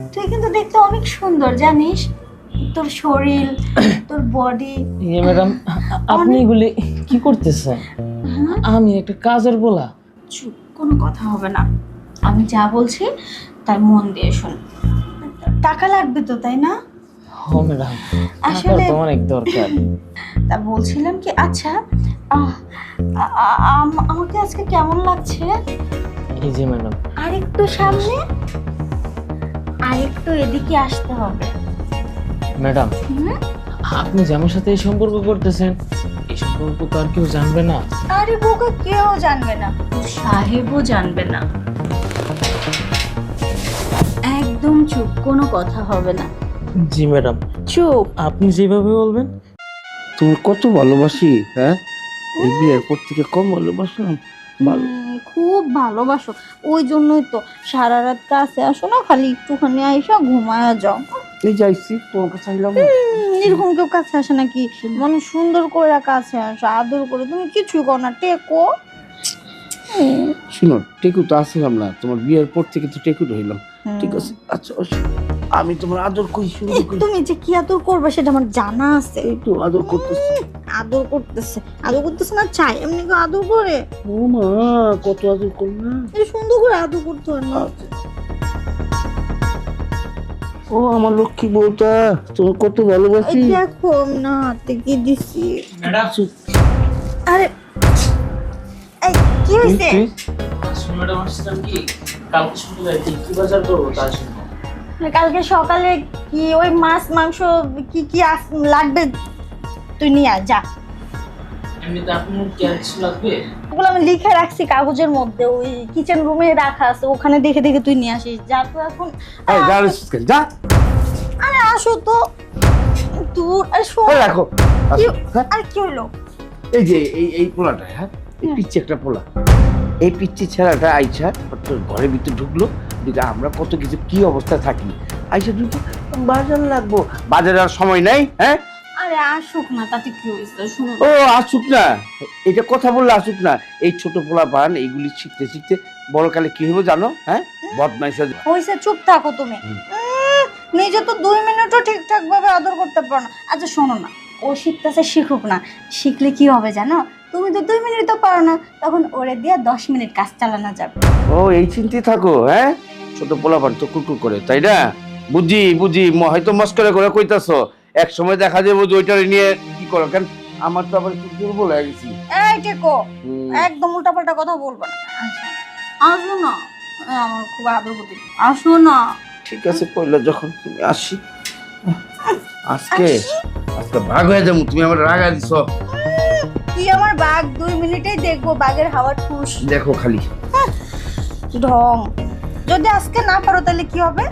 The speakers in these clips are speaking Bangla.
তুই কিন্তু দেখতে অনেক সুন্দর জানিস? তোর শরীর তোর বডি ইয়ে ম্যাডাম আপনি এগুলি কি করতেছেন? আমি একটা কাজের বলা চুপ কোনো কথা হবে না। আমি যা বলছি তাই মন দিয়ে শোন। টাকা লাগবে তো তাই না? ম্যাডাম আসলে- অনেক দরকার। তা বলছিলাম কি আচ্ছা আমাকে আজকে কেমন লাগছে? এই যে ম্যাডাম। আর একটু সামনে। আর একটু এদিকে আসতে হবে। ম্যাডাম আপনি যে আমার সাথে এই সম্পর্ক করতেছেন এই সম্পর্ক তো আর কেউ জানবে না। আরে বোকা কেউ জানবে না। সাহেবও জানবে না। একদম চুপ কোনো কথা হবে না। জি ম্যাডাম। চুপ। আপনি যেভাবে বলবেন। তুমি কত ভালোবাসি হ্যাঁ? এই বিয়ের পর থেকে কম ভালোবাসলাম ভালো খুব ভালোবাসো। ওই জন্যই তো সারা রাত কাছে আসো না খালি একটুখানি আইসা ঘুমায়া যাও। এই যাইছি তোমার কাছে আইলাম। উম, এরকম কেউ কাছে আসে নাকি? মানে সুন্দর করে কাছে আসো আদর করে। তুমি কিছুই করো না টেকো। উম, শুনো টেকু তো আসলাম না তোমার বিয়ের পর থেকে তো টেকু হইলাম ঠিক আছে আচ্ছা। আমি তোমার আদর করি শুরু করি। তুমি যে কি আদর করবে সেটা আমার জানা আছে। এই তো আদর করতেছি। আদর করতেছে। আদর করতেছে না চাই এমনি কেউ আদর করে? ও মা কত আদর করি না এই সুন্দর করে আদর করতে হয় না। ও আমার লক্ষ্মী বউটা তুমি কত এই ভালোবাসি দেখো আমি না হাতে কি দিছি। ম্যাডাম। আরে এই কি হয়েছে? ম্যাডাম আসছিলাম কি? কালকে কি কি বাজার করব তার জন্য কালকে সকালে কি ওই মাছ মাংস কি কি আস- লাগবে? তুই নিয়ে আয় যা। ওগুলো আমি লিখে রাখছি কাগজের মধ্যে ওই কিচেন রুমে রাখা আছে ওখানে দেখে দেখে তুই নিয়ে আসিস। যা তো এখন এই যা আরে আসো তো। দূর আরে শোন। রাখো। হ্যাঁ? আর কি হলো এই যে এই এই পোলাটা হ্যাঁ? এই পিচ্ছি একটা পোলা। এই পিচ্ছি ছেলেটা আইসা তোর ঘরের ভিতরে ঢুকলো দিকে আমরা কত কিছু কি অবস্থায় থাকি? আইসা ঢুকলো বাজার লাগবো। বাজারে আর সময় নাই হ্যাঁ? আরে আসুক না তাতে কি হয়েছে? শুনো ও আসুক না। এটা কথা বললে আসুক না। এই ছোট পোলা পান এইগুলি শিখতে শিখতে বড়কালে কি হবে জানো হ্যাঁ? বদমাইশ চুপ থাকো তুমি। নিজে তো দুই মিনিটও ঠিকঠাক ভাবে আদর করতে পারো না। আচ্ছা শোনো না। ও শিখতেছে শিখুক না। শিখলে কি হবে জানো? তুমি তো দুই মিনিট তো পারো না। তখন ওরে দিয়ে দশ মিনিট কাজ চালানো যাবে। ও এই চিন্তায় থাকো হ্যাঁ? ছোট পোলা পান তো কুকুর করে তাই না? বুঝি বুঝি হয়তো মস্করা করে কইতাছ এক সময় দেখা যাবে যে ওইটা নিয়ে কি করো কেন? আমার তো আবার একটু দুর্বল হয়ে গেছি। এই টেকো। একদম উল্টাপাল্টা কথা বলব না। আসো না। আমার খুব আদর আসো না। ঠিক আছে কইলো যখন তুমি আসি। আজকে আজকে ভাগ হয়ে যাব তুমি আমার রাগা দিছ। তুই আমার বাঘ? দুই মিনিটেই দেখব বাঘের হাওয়া ঠুস। দেখো খালি। ঢং যদি আজকে না পারো তাহলে কি হবে?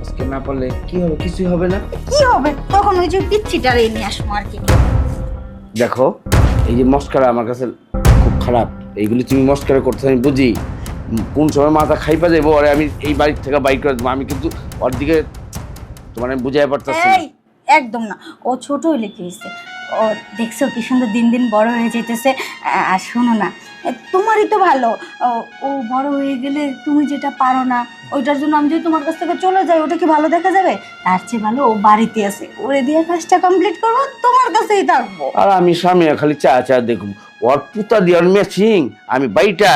আজকে না পারলে কি হবে? কিছুই হবে না। কি হবে? তখন ওই যে পিচ্ছিটা নিয়ে আসব আর কি। দেখো এই যে মস্কারা আমার কাছে খুব খারাপ। এইগুলি তুমি মস্কারা করতে আমি বুঝি। কোন সময় মাথা খাইপা যাব আর আমি এই বাড়ির থেকে বাইক করে দেবো। আমি কিন্তু ওর দিকে তোমার আমি বুঝাই পারতেছি না। এই একদম না। ও ছোট হইলে কি হয়েছে ও দেখছ কি সুন্দর দিন দিন বড় হয়ে যেতেছে আর শোনো না তোমারই তো ভালো। ও, বড় হয়ে গেলে তুমি যেটা পারো না ওইটার জন্য আমি যদি তোমার কাছ থেকে চলে যাই ওটা কি ভালো দেখা যাবে? তার চেয়ে ভালো ও বাড়িতে আছে। ওরে দিয়ে কাজটা কমপ্লিট করব তোমার কাছেই থাকব। আর আমি স্বামী খালি চা চা দেখুন ওর পুতা দিয়ে ম্যাচিং আমি বাড়িটা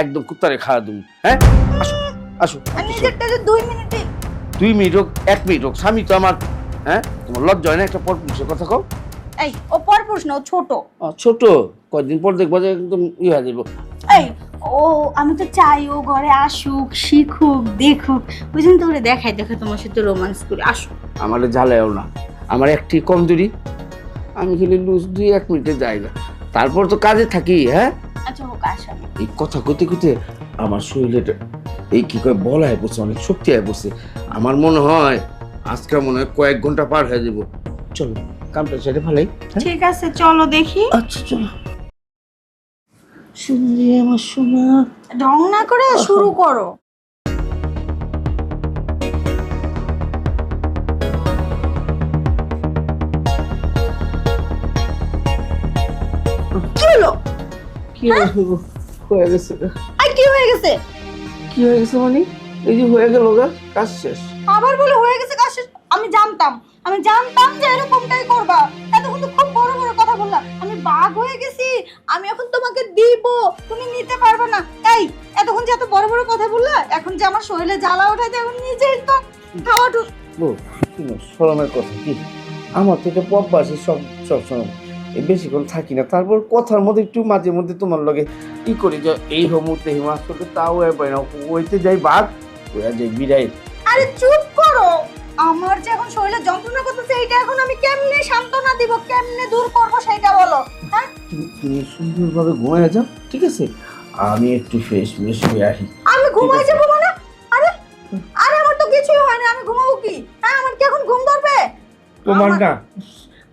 একদম কুত্তারে খাওয়া দেবো। হ্যাঁ? আসো আসো নিজেরটা যে দুই মিনিটে দুই মিনিট হোক এক মিনিট হোক। স্বামী তো আমার হ্যাঁ? তোমার লজ্জা হয় না একটা পর পুরুষের কথা কও? এই ও পরপুরুষ না ও ছোট। ছোট? কয়েকদিন পর দেখব যে একদম ইয়ে হয়ে যাব। এই ও আমি তো চাই ও ঘরে আসুক শিখুক দেখুক। ওই জন্য তো ওরে দেখাই দেখো তোমার সাথে রোমান্স করে। আসুক আমার ঝালেও না। আমার একটি কমজোরি। আমি খেলে লুজ দুই এক মিনিটে যাই না। তারপর তো কাজে থাকি হ্যাঁ? আচ্ছা হোক আসো এই কথা কইতে কইতে আমার শরীরে এই কি কয় বল হয়ে পড়ছে অনেক শক্তি হয়ে পড়ছে। আমার মনে হয় আজকে মনে হয় কয়েক ঘণ্টা পার হয়ে যাব। চলো কামটা সেটা ভালোই হ্যাঁ? ঠিক আছে চলো দেখি। আচ্ছা চলো। শুনলি আমার সোনা। ঢং না করে শুরু করো। হ্যাঁ? কি হলো? কি হলো? হয়ে? গেছে। আর কি হয়ে গেছে? কি হয়ে গেছে মানে? এই যে হয়ে গেল গা কাজ শেষ। আবার বলে হয়ে গেছে কাজ শেষ। আমি জানতাম আমি জানতাম যে এরকমটাই করবা। বাঘ হয়ে গেছি। আমি এখন তোমাকে দিব। তুমি নিতে পারবে না। এই এতক্ষণ যে এত বড় বড় কথা বললা এখন যে আমার শরীরে জ্বালা ওঠাইতে এখন নিজেই তো খাওয়া বউ সরমের কথা কি? আমার থেকে পথবাসী সব সব সময়। এই বেশিক্ষণ থাকি না। তারপর কথার মধ্যে একটু মাঝে মধ্যে তোমার লগে কি করি যে এই হমুতে হিমাস করতে তাও এ পাই না। ওইতে যাই বাঘ ওরা যাই বিড়াই আরে চুপ আমার যে এখন শরীরে যন্ত্রণা করতেছে এইটা এখন আমি কেমনে সান্ত্বনা দিব কেমনে দূর করব সেটা বলো হ্যাঁ? তুমি- তুমি সুন্দরভাবে ঘুমায় যাও ঠিক আছে? আমি একটু ফ্রেশ ফ্রেশ হয়ে আসি। আমি ঘুমাই যাব মানে? আরে আরে আমার তো কিছুই হয় না আমি ঘুমাবো কি? হ্যাঁ আমার কি এখন ঘুম ধরবে? তোমার আমার- না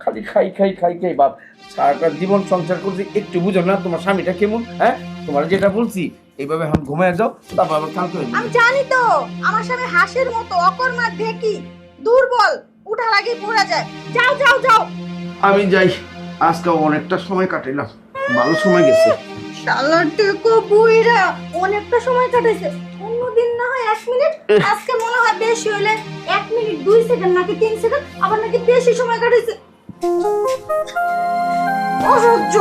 খালি খাই খাই খাই খাই বাপ। সারাটা জীবন সংসার করছি একটু বুঝো না তোমার স্বামীটা কেমন হ্যাঁ? তোমার যেটা বলছি এইভাবে এখন ঘুমায় যাও তারপর আবার কালকে হয়ে আমি জানি তো আমার স্বামী হাসির মতো অকর্মার দেখি দুর্বল উঠার আগে পড়া যায়। যাও যাও যাও। আমি যাই। আজকে অনেকটা সময় কাটাইলাম। ভালো সময় গেছে। শালার টেকো বুইরা অনেকটা সময় কাটাইছে। অন্যদিন না হয় এক মিনিট আজকে মনে হয় বেশি হলে এক মিনিট দুই সেকেন্ড নাকি তিন সেকেন্ড আবার নাকি বেশি সময় কাটাইছে। অসহ্য।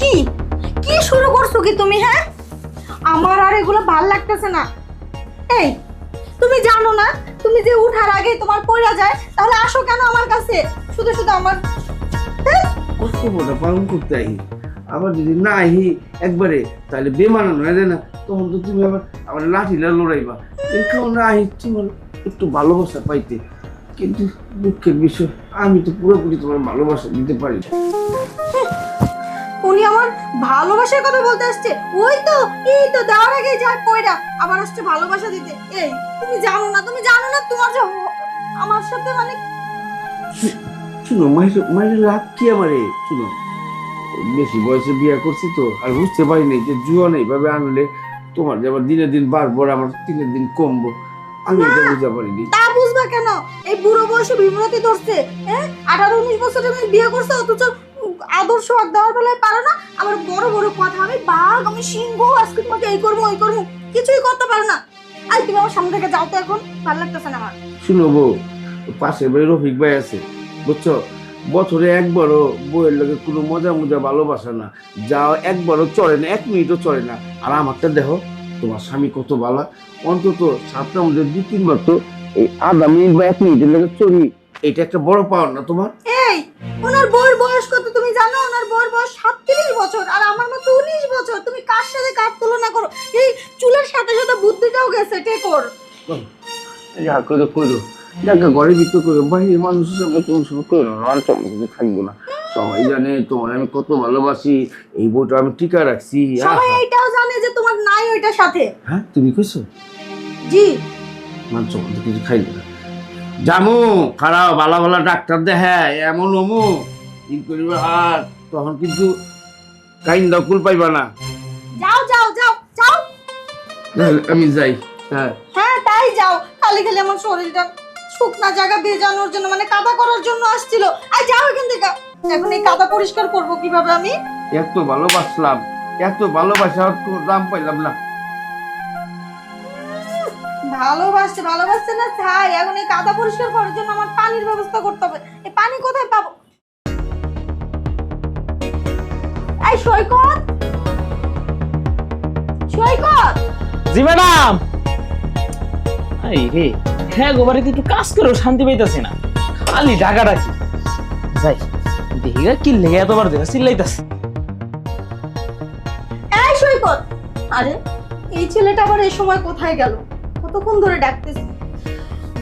কি? কি শুরু করছ কি তুমি হ্যাঁ? আমার আর এগুলো ভালো লাগতেছে না। এই, তুমি জানো না, তুমি যে উঠার আগে তোমার পড়া যায়, তাহলে আসো কেন আমার কাছে? শুধু শুধু আমার পালন করতে আহি। আবার যদি না আহি একবারে, তাহলে বেমানানো হয় না। তখন তো তুমি আবার আমার লাঠিটা লড়াইবা। এই কারণে একটু ভালোবাসা পাইতে। কিন্তু দুঃখের বিষয় আমি তো পুরোপুরি তোমার ভালোবাসা দিতে পারি না। উনি আমার ভালোবাসার কথা বলতে আসছে। ওই তো এই তো দেওয়ার আগে যায় পয়রা আবার আসছে ভালোবাসা দিতে। এই তুমি জানো না তুমি জানো না তোমার যে আমার সাথে মানে শুনো মায়ের মায়ের লাভ কি আমারে শুনো বেশি বয়সে বিয়ে করছি তো আর বুঝতে পারিনি যে জুয়া এইভাবে আনলে তোমার যে আবার দিনের দিন বাড়বো আমার দিনের দিন কমবো। আমি এটা বুঝতে পারিনি। বুঝবা কেন? এই বুড়ো বয়সে বিমরতি ধরছে হ্যাঁ? আঠারো, উনিশ বছরে বিয়ে করছ, অথচ আদর্শ আর দেওয়ার বেলায় পারো না। আবার বড় বড় কথা, আমি বাঘ, আমি সিংহ, আজকে তোমাকে এই করব, ওই করব, কিছুই করতে পারো না। আর তুমি আমার সামনে থেকে যাও তো এখন, ভালো লাগতেছে না আমার। শুনো বউ, পাশের বাড়ি রফিক ভাই আছে, বুঝছ? বছরে একবারও বউয়ের লোকে কোনো মজা মজা ভালোবাসা না। যাও, একবারও চলে না, এক মিনিটও চলে না। আর আমারটা দেখো, তোমার স্বামী কত ভালো অন্তত সাতটা মধ্যে দু তিনবার তো এই আধা মিনিট বা এক মিনিটের লোকে চলি। এটা একটা বড় পাওয়ার না তোমার? এই ওনার বউর বয়স কত তুমি জানো? ওনার বউর বয়স সাতত্রিশ বছর আর আমার মতো উনিশ বছর। তুমি কার সাথে কার তুলনা করো? এই চুলের সাথে সাথে বুদ্ধিটাও গেছে টেকর যা করে করো যাকে ঘরে ভিতর করে বাইরে মানুষের সামনে কোনো সময় করো না আর চমকে থাকব না। সবাই জানে তোমার আমি কত ভালোবাসি এই বইটা আমি টিকা রাখছি সবাই আহা। এইটাও জানে যে তোমার নাই ওইটার সাথে। হ্যাঁ তুমি কইছো? জি। মানে চমকে কিছু খাইবে না। জামু খারাপ ভালো ভালো ডাক্তার দেখে এমন অমু। ই করিবে আর তখন কিন্তু কাইন দাও কুল পাইবা না। যাও যাও যাও যাও। আমি যাই হ্যাঁ। হ্যাঁ তাই যাও। খালি খালি আমার শরীরটা শুকনা জায়গা ভেজানোর জন্য মানে কাদা করার জন্য আসছিল। আর যাও এখান থেকে। এখন এই কাদা পরিষ্কার করব কীভাবে আমি? এত ভালোবাসলাম এত ভালোবাসার দাম পাইলাম না। ভালোবাসছে ভালোবাসছে না? ছাই এখন এই কাদা পরিষ্কার করার জন্য আমার পানির ব্যবস্থা করতে হবে। এই পানি কোথায় পাবো? এই সৈকত! সৈকত! জি ম্যাডাম! এই রে হ্যাঁ গো বাড়িতে একটু কাজ করেও শান্তি পাইতাছি না। খালি ডাকা ডাকি যাই দেখি গা কি লেগে এতবার দেখা চিল্লাইতাছে। এই সৈকত! আরে এই ছেলেটা আবার এই সময় কোথায় গেল? কতক্ষণ ধরে ডাকতেছি?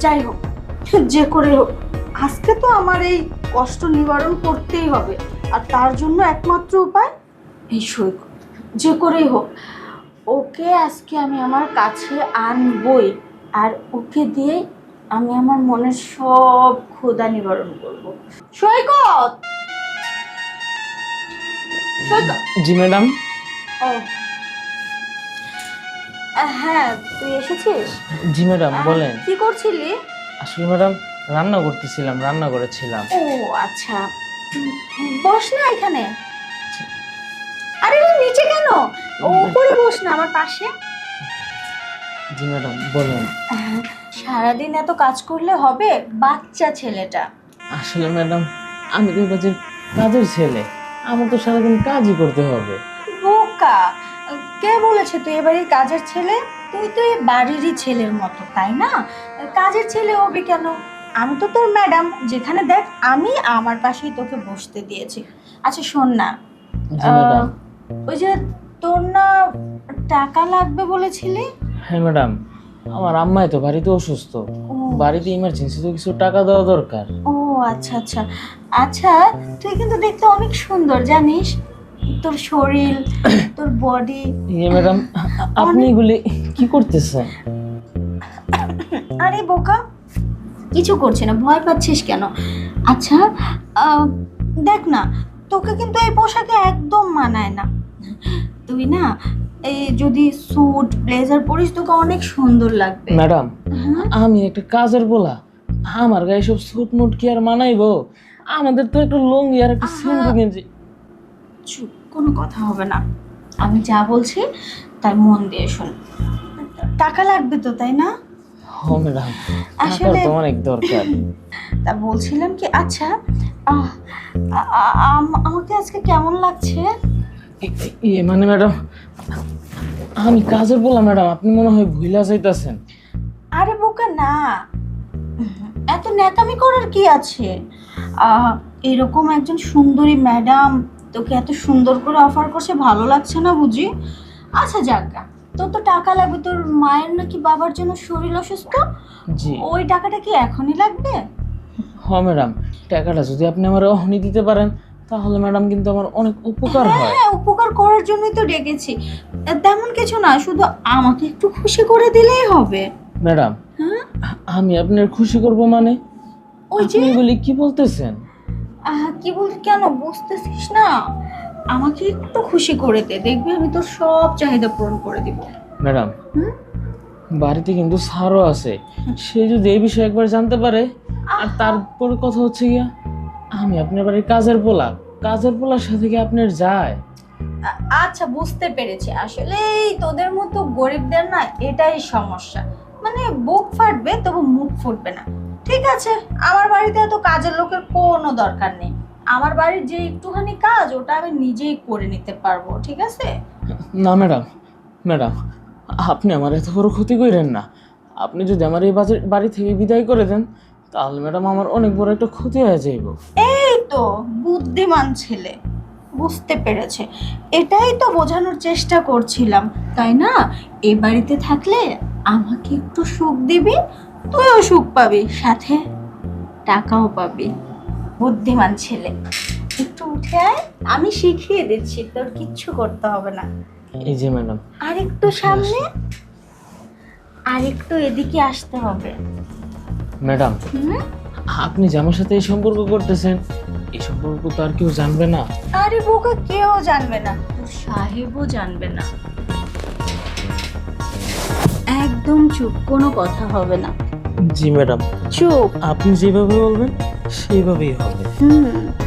যাই হোক যে করে হোক আজকে তো আমার এই কষ্ট নিবারণ করতেই হবে আর তার জন্য একমাত্র উপায় এই সৈকত। যে করেই হোক ওকে আজকে আমি আমার কাছে আনবই আর ওকে দিয়ে আমি আমার মনের সব ক্ষুধা নিবারণ করব। সৈকত! সৈকত! জি ম্যাডাম। ও। হ্যাঁ তুই এসেছিস? জি ম্যাডাম বলেন। কি করছিলি? আসলে ম্যাডাম রান্না করতেছিলাম রান্না করেছিলাম। ও আচ্ছা। বস না এখানে? আরে নিচে কেন? উপরে বস না আমার পাশে। জি ম্যাডাম বলেন। সারাদিন এত কাজ করলে হবে বাচ্চা ছেলেটা। আসলে ম্যাডাম আমি তো কাজের কাজের ছেলে। আমার তো সারাদিন কাজই করতে হবে। বোকা। কে বলেছে তুই এবারে কাজের ছেলে? তুই তো এই বাড়িরই ছেলের মতো তাই না? কাজের ছেলে হবি কেন? আমি তো তোর ম্যাডাম যেখানে দেখ আমি আমার পাশেই তোকে বসতে দিয়েছি। আচ্ছা শোন না। ওই যে তোর না টাকা লাগবে বলেছিলি? হ্যাঁ ম্যাডাম। আমার আম্মাই তো বাড়িতে অসুস্থ। বাড়িতে ইমার্জেন্সি তো কিছু টাকা দেওয়া দরকার। ও আচ্ছা আচ্ছা। আচ্ছা তুই কিন্তু দেখতে অনেক সুন্দর জানিস? তোর শরীর তোর বডি ইয়ে ম্যাডাম আপনি এগুলি কি করতেছেন? আরে বোকা কিছু করছে না ভয় পাচ্ছিস কেন? আচ্ছা দেখ না তোকে কিন্তু এই পোশাকে একদম মানায় না। তুই না এই যদি স্যুট ব্লেজার পরিস তোকে অনেক সুন্দর লাগবে। ম্যাডাম? আমি একটা কাজের বলা আমার গায়ে সব স্যুট মুট কি আর মানাইবো? আমাদের তো একটা লুঙ্গি আর একটা সিম্পল গেঞ্জি। চুপ কোনো কথা হবে না। আমি যা বলছি তাই মন দিয়ে শোন। টাকা লাগবে তো তাই না? হ ম্যাডাম। আসলে- অনেক দরকার। তা বলছিলাম কি আচ্ছা আমাকে আজকে কেমন লাগছে? ইয়ে মানে ম্যাডাম আমি কাজের বলা ম্যাডাম আপনি মনে হয় ভুলা যাইতাছেন। আরে বোকা না। এত ন্যাকামি করার কি আছে? এরকম একজন সুন্দরী ম্যাডাম তোকে এত সুন্দর করে অফার করছে ভালো লাগছে না বুঝি? আচ্ছা যাজ্ঞা তোর তো টাকা লাগবে তোর মায়ের নাকি বাবার জন্য শরীর অসুস্থ? জি। ওই টাকাটা কি এখনই লাগবে? হ্যাঁ ম্যাডাম টাকাটা যদি আপনি আমার অহনি দিতে পারেন তাহলে ম্যাডাম কিন্তু আমার অনেক উপকার হয়। হ্যাঁ উপকার করার জন্যই তো ডেকেছি। তেমন কিছু না শুধু আমাকে একটু খুশি করে দিলেই হবে। ম্যাডাম হ্যাঁ? আমি আপনার খুশি করব মানে? ওই যে? আপনি এগুলি কি বলতেছেন? কি বলছি কেন? বুঝতেছিস না? আমাকে একটু খুশি করে দে দেখবি আমি তোর সব চাহিদা পূরণ করে দিব। ম্যাডাম? বাড়িতে কিন্তু সারও আছে। সে যদি এই বিষয়ে একবার জানতে পারে আর তারপর কথা হচ্ছে গিয়া আমি আপনার বাড়ির কাজের পোলা। কাজের পোলার সাথে কি আপনার যায়? আচ্ছা বুঝতে পেরেছি। আসলে এই তোদের মতো গরিবদের না এটাই সমস্যা। মানে বুক ফাটবে তবু মুখ ফুটবে না। ঠিক আছে আমার বাড়িতে এত কাজের লোকের কোনো দরকার নেই। আমার বাড়ির যে একটুখানি কাজ ওটা আমি নিজেই করে নিতে পারব ঠিক আছে? না ম্যাডাম ম্যাডাম আপনি আমার এত বড় ক্ষতি করেন না। আপনি যদি আমার এই বাড়ি থেকে বিদায় করে দেন তাহলে ম্যাডাম আমার অনেক বড় একটা ক্ষতি হয়ে যাইব। এই তো বুদ্ধিমান ছেলে বুঝতে পেরেছে। এটাই তো বোঝানোর চেষ্টা করছিলাম তাই না? এই বাড়িতে থাকলে আমাকে একটু সুখ দিবি তুইও সুখ পাবি সাথে টাকাও পাবি। বুদ্ধিমান ছেলে। একটু উঠে আয় আমি শিখিয়ে দিচ্ছি তোর কিচ্ছু করতে হবে না। এই যে ম্যাডাম। আর একটু সামনে আর একটু এদিকে আসতে হবে। ম্যাডাম আপনি যে আমার সাথে এই সম্পর্ক করতেছেন এই সম্পর্ক তো আর কেউ জানবে না। আরে বোকা কেউ জানবে না। তোর সাহেবও জানবে না। একদম চুপ কোনো কথা হবে না। জি ম্যাডাম। চুপ। আপনি যেভাবে বলবেন সেভাবেই হবে। হুম।